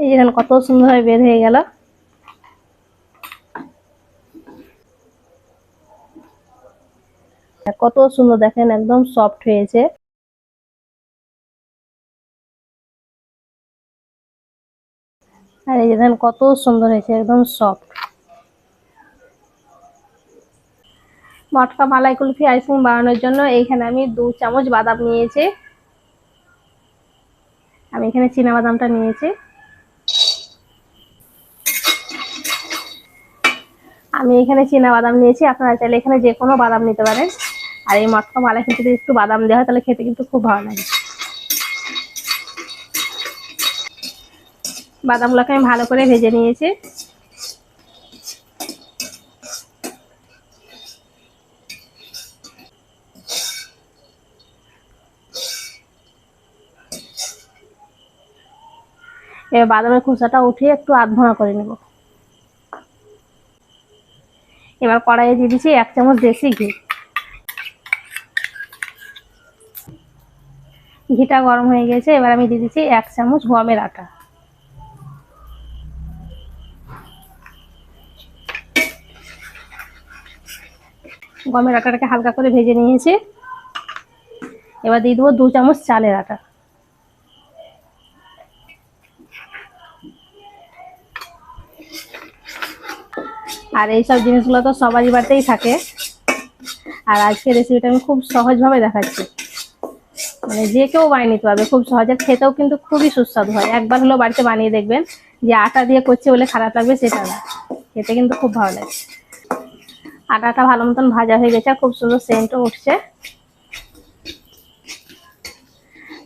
এই যে দেখেন কত সুন্দরভাবে বের হয়ে গেল। কত সুন্দর দেখেন, একদম সফট হয়েছে। আর এই যে দেখেন কত সুন্দর হয়েছে, একদম সফট মটকা মালাই কুলফি আইসক্রিম বানানোর জন্য এইখানে আমি দু চামচ বাদাম নিয়েছি। আমি এখানে চীনা বাদামটা নিয়েছি। আমি এখানে চীনা বাদাম নিয়েছি, আপনারা চাইলে এখানে যে কোনো বাদাম নিতে পারেন। আর এই মটকা মালা কিন্তু যদি একটু বাদাম দেওয়া হয়, তাহলে খেতে কিন্তু খুব ভালো লাগে। বাদামগুলোকে আমি ভালো করে ভেজে নিয়েছি। এবার বাদামের খোসাটা উঠিয়ে একটু আধ করে নেব। এবার কড়াইয়ে দিয়ে দিচ্ছি এক চামচ দেশি ঘি। ঘিটা গরম হয়ে গেছে, এবার আমি দিয়ে দিচ্ছি এক চামচ গমের আটা। গমের আটাটাকে হালকা করে ভেজে নিয়েছি। এবার দিয়ে দেবো দু চামচ চালের আটা। আর এইসব জিনিসগুলো তো সবারই বাড়িতেই থাকে। আর আজকে রেসিপিটা আমি খুব সহজভাবে দেখাচ্ছি। মানে যে কেউ বানিয়ে নিতে পারবে, খুব সহজে। খেতেও কিন্তু খুবই সুস্বাদু হয়। একবার হলেও বাড়িতে বানিয়ে দেখবেন যে আটা দিয়ে করছে বলে খারাপ লাগবে সেটা না। খেতে কিন্তু খুব ভালো লাগে। আটাটা ভালো মতন ভাজা হয়ে গেছে খুব সুন্দর সেন্টও উঠছে।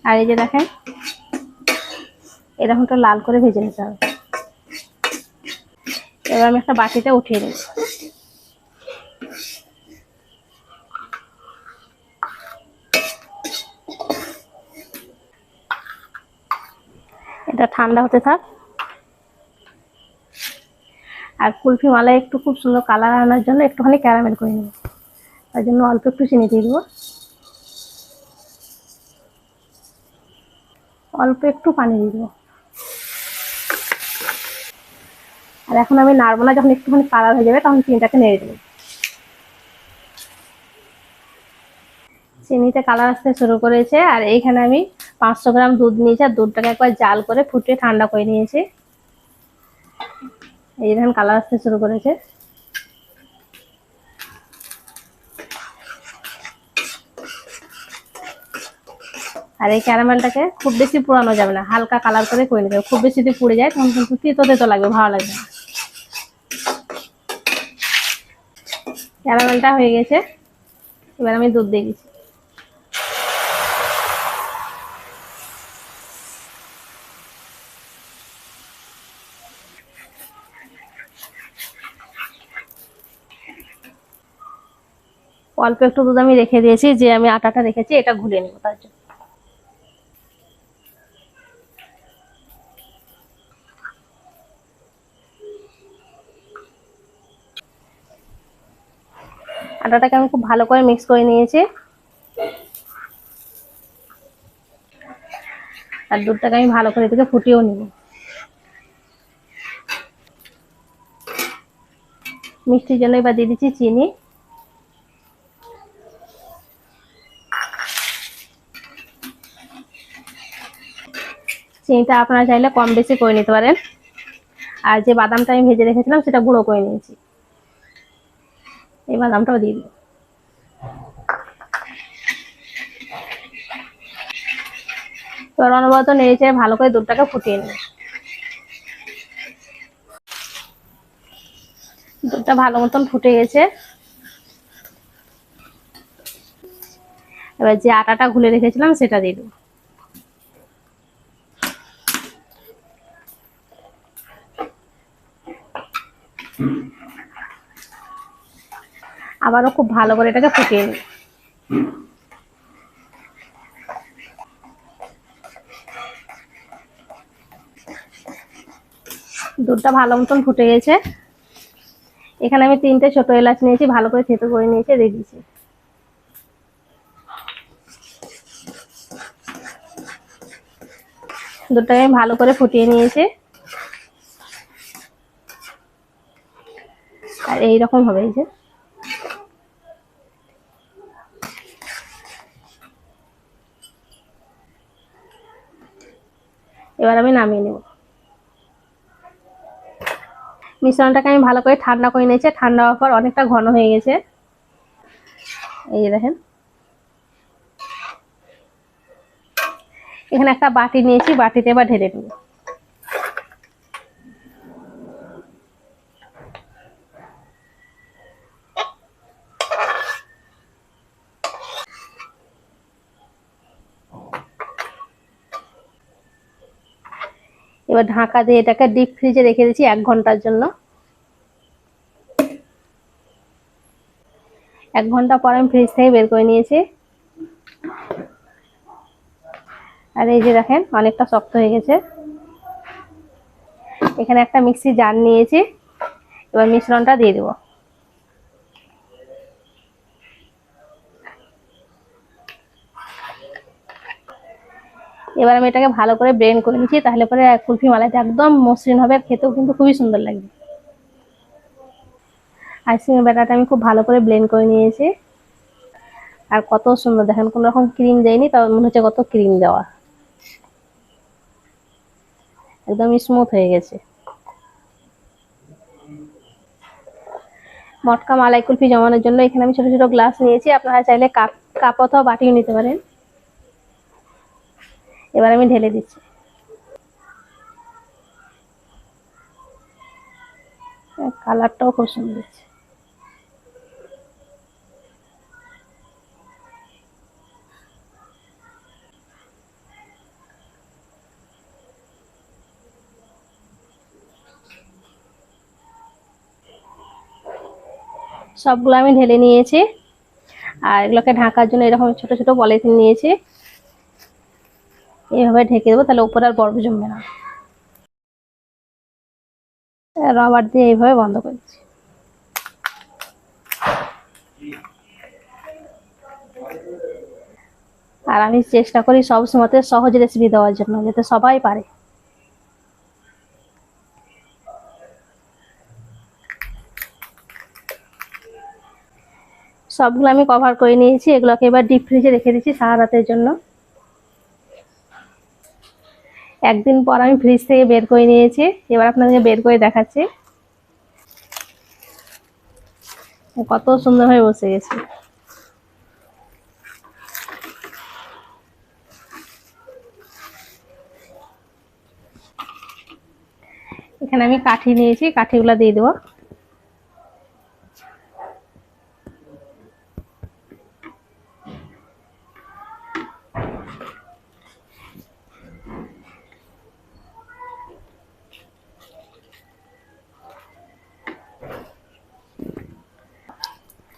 আর এই যে দেখেন, এরকমটা লাল করে ভেজে নিতে হবে। এবার আমি একটা বাটিতে উঠিয়ে নেব এটা ঠান্ডা হতে থাক। আর কুলফি মালাই একটু খুব সুন্দর কালার আনার জন্য একটুখানি ক্যারামেল করে নেব। তার জন্য অল্প একটু চিনি দিয়ে দেবো। অল্প একটু পানি দিয়ে দেবো। আর এখন আমি নাড়বো যখন একটুখানি কালার হয়ে যাবে তখন চিনিটাকে নেড়ে দেবো। চিনিতে কালার আসতে শুরু করেছে আর এইখানে আমি পাঁচশো গ্রাম দুধ নিয়েছি আর দুধটাকে একবার জাল করে ফুটিয়ে ঠান্ডা করে নিয়েছি। এই দেখেন কালার আসতে শুরু করেছে। আর এই ক্যারামেলটাকে খুব বেশি পোড়ানো যাবে না, হালকা কালার করে করে নিতে খুব বেশি যদি পুড়ে যায় তখন কিন্তু তিতো তেতো লাগবে, ভালো লাগবে না। ক্যারামেলটা হয়ে গেছে। এবার আমি দুধ দিয়ে দিচ্ছি। অল্প একটু দুধ আমি রেখে দিয়েছি, যে আমি আটাটা রেখেছি, এটা ঘুরিয়ে নেব তার জন্য। আটাটাকে আমি খুব ভালো করে মিক্স করে নিয়েছি। আর দুধটাকে আমি ভালো করে এদিকে ফুটিয়েও নিব। মিষ্টির জন্য এবার দিয়ে দিচ্ছি চিনি। চিনিটা আপনারা চাইলে কম বেশি করে নিতে পারেন। আর যে বাদামটা আমি ভেজে রেখেছিলাম, সেটা গুঁড়ো করে নিয়েছি। এই বাদামটাও দিয়ে দিই। এবার অনবরত নেড়েচেড়ে ভালো করে দুধটাকে ফুটিয়ে নেব দুধটা ভালো মতন ফুটে গেছে। এবার যে আটাটা ঘুলে রেখেছিলাম সেটা দিয়ে দেবো। আবারও খুব ভালো করে এটাকে ফুটিয়ে নিই। দুধটা ভালো মতন ফুটে গেছে। এখানে আমি তিনটে ছোট এলাচ নিয়েছি, ভালো করে থেতো করে নিয়েছি দিয়ে দিয়েছি দুধটাকে আমি ভালো করে ফুটিয়ে নিয়েছি। আর এইরকম হবে এই যে। এবার আমি নামিয়ে নেব। মিশ্রণটাকে আমি ভালো করে ঠান্ডা করে নিয়েছি। ঠান্ডা হওয়ার পর অনেকটা ঘন হয়ে গেছে। এই যে দেখেন। এখানে একটা বাটি নিয়েছি, বাটিতে এবার ঢেলে নেব এবার ঢাকা দিয়ে এটাকে ডিপ ফ্রিজে রেখে দিচ্ছি এক ঘণ্টার জন্য। এক ঘণ্টা পর আমি ফ্রিজ থেকে বের করে নিয়েছি। আর এই যে দেখেন, অনেকটা শক্ত হয়ে গেছে। এখানে একটা মিক্সি জার নিয়েছি। এবার মিশ্রণটা দিয়ে দেবো। এবার আমি এটাকে ভালো করে ব্রেন করে নিচ্ছি, তাহলে পরে কুলফি মালাইটা একদম মসৃণ হবে, আর খেতেও কিন্তু খুবই সুন্দর লাগবে। আইসক্রিমের ব্যাটারটা আমি খুব ভালো করে ব্লেন্ড করে নিয়েছি। আর কত সুন্দর, দেখেন কোনো রকম ক্রিম দেয়নি, তবে মনে হচ্ছে কত ক্রিম দেওয়া। একদম স্মুথ হয়ে গেছে। মটকা মালাই কুলফি জমানোর জন্য এখানে আমি ছোট ছোট গ্লাস নিয়েছি, আপনারা চাইলে কাপ কাপ অথবা বাটিও নিতে পারেন। এবার আমি ঢেলে দিচ্ছি। কালারটাও খুব সুন্দর সবগুলো আমি ঢেলে নিয়েছি। আর এগুলোকে ঢাকার জন্য এরকম ছোট ছোট পলিথিন নিয়েছি। এইভাবে ঢেকে দেবো, তাহলে উপরে আর বরফ জমবে না। রবার দিয়ে এইভাবে বন্ধ করে দিচ্ছি। আর আমি চেষ্টা করি সব সময় সহজ রেসিপি দেওয়ার জন্য, যাতে সবাই পারে। সবগুলো আমি কভার করে নিয়েছি, এগুলোকে এবার ডিপ ফ্রিজে রেখে দিচ্ছি সারা রাতের জন্য। একদিন পর আমি ফ্রিজ থেকে বের করে নিয়েছি। এবার আপনাদেরকে বের করে দেখাচ্ছি। কত সুন্দর হয়ে বসে গেছে। এখানে আমি কাঠি নিয়েছি, কাঠিগুলো দিয়ে দেবো।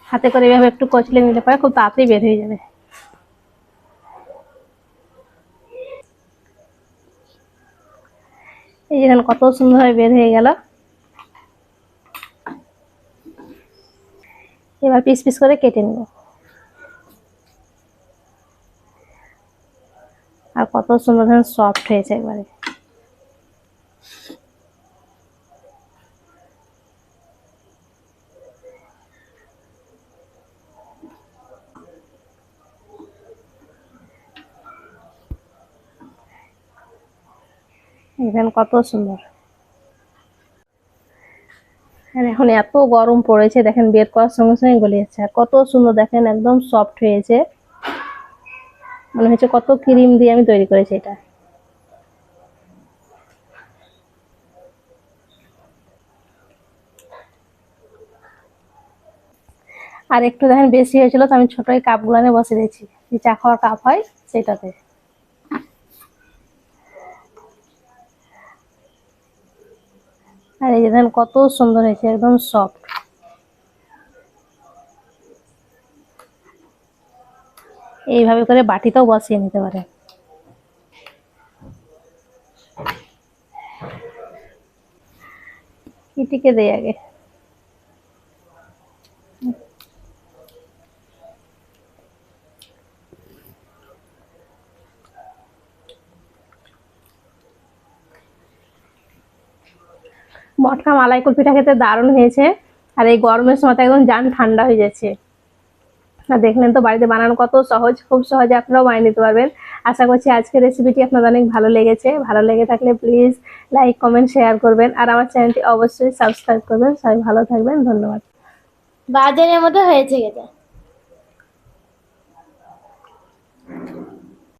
হাতে করে এভাবে একটু কচলে নিলে পরে খুব তাড়াতাড়ি বের হয়ে যাবে। এই যেখানে কত সুন্দরভাবে বের হয়ে গেল। এবার পিস পিস করে কেটে নেব। আর কত সুন্দর সফট হয়েছে একবারে। এখানে কত সুন্দর। এখন এত গরম পড়েছে, দেখেন বের করার সঙ্গে সঙ্গে গলে যাচ্ছে। আর কত সুন্দর, দেখেন একদম সফট হয়েছে। মনে হচ্ছে কত ক্রিম দিয়ে আমি তৈরি করেছি এটা। আর একটু দেখেন বেশি হয়েছিল, তো আমি ছোট কাপগুলো নিয়ে বসে দিয়েছি যে চা খাওয়ার কাপ হয় সেটাতে এই যে দেখেন কত সুন্দর হয়েছে, একদম সফট এইভাবে করে বাটিতেও বসিয়ে নিতে পারে। ইটিকে দেয় আগে। মটকা মালাই কুলপিটা খেতে দারুণ হয়েছে। আর এই গরমের সময় একদম যান ঠান্ডা হয়ে যাচ্ছে। আর দেখলেন তো বাড়িতে বানানো কত সহজ, খুব সহজে আপনারাও বানিয়ে নিতে পারবেন। আশা করছি আজকের রেসিপিটি আপনাদের অনেক ভালো লেগেছে। ভালো লেগে থাকলে প্লিজ লাইক কমেন্ট শেয়ার করবেন। আর আমার চ্যানেলটি অবশ্যই সাবস্ক্রাইব করবেন। সবাই ভালো থাকবেন। ধন্যবাদ। বাজারের মতো হয়েছে গেছে।